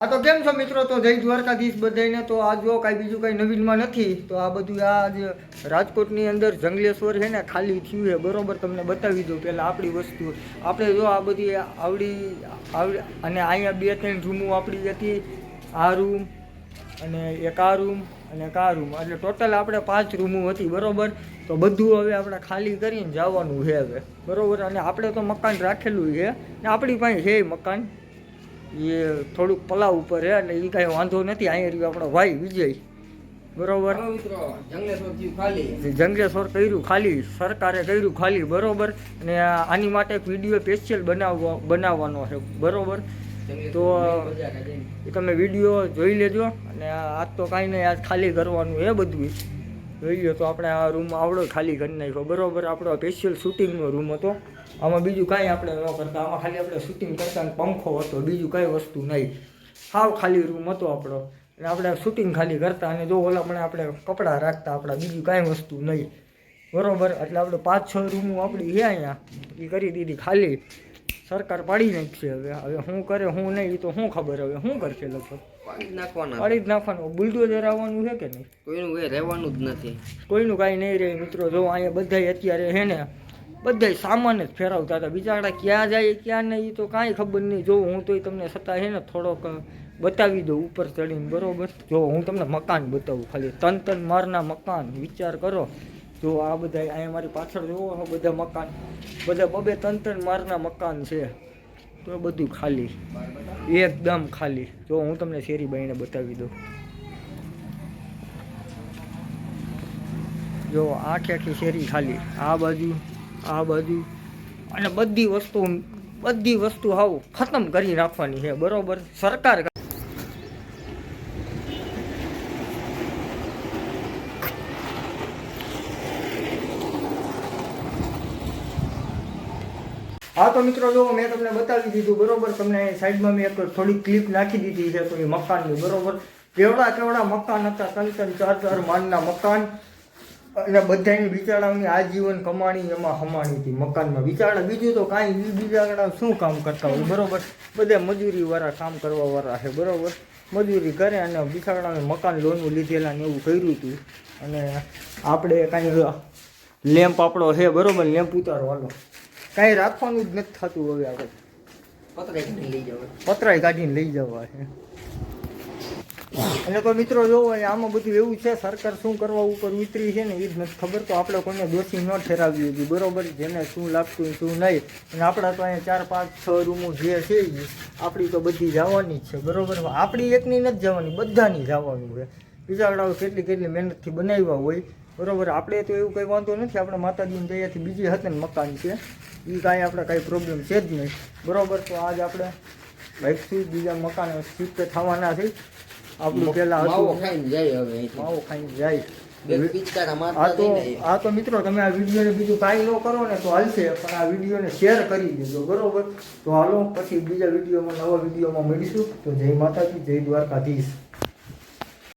આ તો કેમ છો મિત્રો? તો જય દ્વારકાધીશ બધાને તો આ જો કાંઈ બીજું કાંઈ નવીનમાં નથી, તો આ બધું આ જ રાજકોટની અંદર જંગલેશ્વર છે ને, ખાલી થયું છે. બરોબર, તમને બતાવી દઉં પહેલાં આપણી વસ્તુ. આપણે જો આ બધી આવડી આવડી, અને અહીંયા બે ત્રણ રૂમો આપણી હતી. આ રૂમ અને એક આ રૂમ અને કા રૂમ. એટલે ટોટલ આપણે પાંચ રૂમો હતી, બરોબર? તો બધું હવે આપણે ખાલી કરીને જવાનું છે હવે. બરોબર? અને આપણે તો મકાન રાખેલું છે. ને આપણી પાસે છે મકાન. એ થોડુંક પલાવ ઉપર છે એટલે એ કાંઈ વાંધો નથી અહીંયા રહ્યું આપણો ભાઈ વિજય. બરોબર? જંગેશ્વર જંગલેશ્વર કર્યું ખાલી સરકારે કર્યું ખાલી બરોબર? અને આની માટે એક વીડિયો સ્પેશિયલ બનાવવા બનાવવાનો છે બરોબર? તો એ તમે વીડિયો જોઈ લેજો અને આજ તો કાંઈ નહીં આજ ખાલી કરવાનું એ બધું જોઈ લો તો આપણે આ રૂમ આવડો ખાલી કરી નાખ્યો. બરોબર આપણો સ્પેશિયલ શૂટિંગનો રૂમ હતો. આમાં બીજું કાંઈ આપણે ન કરતા. આમાં ખાલી આપણે શૂટિંગ કરતા પંખો હતો. બીજું કાંઈ વસ્તુ નહીં. સાવ ખાલી રૂમ હતો આપણો. અને આપણે શૂટિંગ ખાલી કરતા અને જો ઓલા પણ આપણે કપડાં રાખતા, આપણા બીજું કાંઈ વસ્તુ નહીં. બરાબર? એટલે આપણે પાંચ છ રૂમો આપણી છે અહીંયા. એ કરી દીધી ખાલી. સરકાર પાડી નાખશે હવે. હવે શું કરે શું નહીં એ તો શું ખબર હવે. શું કરશે લગભગ? પાડી નાખવાના. પાડી જ નાખવાનું. બુલડોઝર આવવાનું છે કે નહીં? કોઈનું એ રહેવાનું જ નથી. કોઈનું કાંઈ નહીં રહે મિત્રો. જો અહીંયા બધાય અત્યારે હે ને બધાય સામાન જ ફેરવતા હતા. બિચારા ક્યાં જાય ક્યાં નહીં તો કાંઈ ખબર નહીં. જો હું તોય તમને છતાં હે ને થોડોક બતાવી દઉં ઉપર ચડીને. બરોબર? જો હું તમને મકાન બતાવું ખાલી. તન તન મારના મકાન વિચાર કરો. જો આ બધા અહીંયા મારી પાછળ જુઓ આ બધા મકાન, બધા બબે ત્રણ ત્રણ મારના મકાન છે. તો બધું ખાલી, એકદમ ખાલી. જો હું તમને શેરી બાઈને બતાવી દઉં. જો આખી આખી શેરી ખાલી? આ બાજુ આ બાજુ. અને બધી વસ્તુ બધી વસ્તુ હાવ ખતમ કરી નાખવાની છે. બરોબર? સરકાર હા, તો મિત્રો, જો મેં તમને બતાવી દીધું, બરોબર, તમને સાઈડમાં મેં એક થોડી ક્લિપ નાખી દીધી છે એ મકાનની, બરોબર. કેવડા કેવડા મકાન હતા, ત્રણ ત્રણ, ચાર ચાર માળના મકાન. અને બધાની બિચારાઓની આજીવન કમાણી એમાં હમાણી હતી, મકાનમાં. બિચારા બીજું તો કાંઈ બિચારા શું કામ કરતા હોય, બરોબર. બધા મજૂરીવાળા કામ કરવાવાળા છે, બરોબર. મજૂરી કરે અને બિચારાને મકાન લોનનું લીધેલા ને એવું કર્યું હતું. અને આપણે કાંઈ લેમ્પ આપણો છે, બરોબર, લેમ્પ ઉતારવાનો કાંઈ રાખવાનું જ નથી થતું હવે આપણે જવા પતરાય કાઢીને લઈ જવા છે. અને તો મિત્રો જોવો આમાં બધું એવું છે સરકાર શું કરવા ઉપર ઉતરી છે ને એ જ નથી ખબર. તો આપણે કોઈને દોષી ન ઠેરાવી હતી બરોબર જેને શું લાગતું શું નહીં. અને આપણા તો અહીંયા ચાર પાંચ છ રૂમો જે છે આપણી તો બધી જવાની જ છે. બરોબર? આપણી એકની નથી જવાની બધાની જવાનું છે. બીજા કેટલી કેટલી મહેનતથી બનાવ્યા હોય બરોબર આપણે તો એવું કંઈ વાંધો નથી આપણે માતાજીની દયાથી બીજી હતી ને મકાન છે. એ કાંઈ આપણે કાંઈ પ્રોબ્લેમ છે જ નહીં. બરોબર તો આજ આપણે ભાઈથી બીજા મકાન શિફ્ટ થવાના છે. આપણું પહેલાં માવો ખાઈને જાય હવે માવો ખાઈને જાય. આ તો આ તો મિત્રો તમે આ વિડીયોને બીજું કાંઈ ન કરો ને તો હાલશે પણ આ વિડીયોને શેર કરી દેજો બરોબર? તો હાલો પછી બીજા વિડીયોમાં નવા વિડીયોમાં મળીશું. તો જય માતાજી જય દ્વારકાધીશ.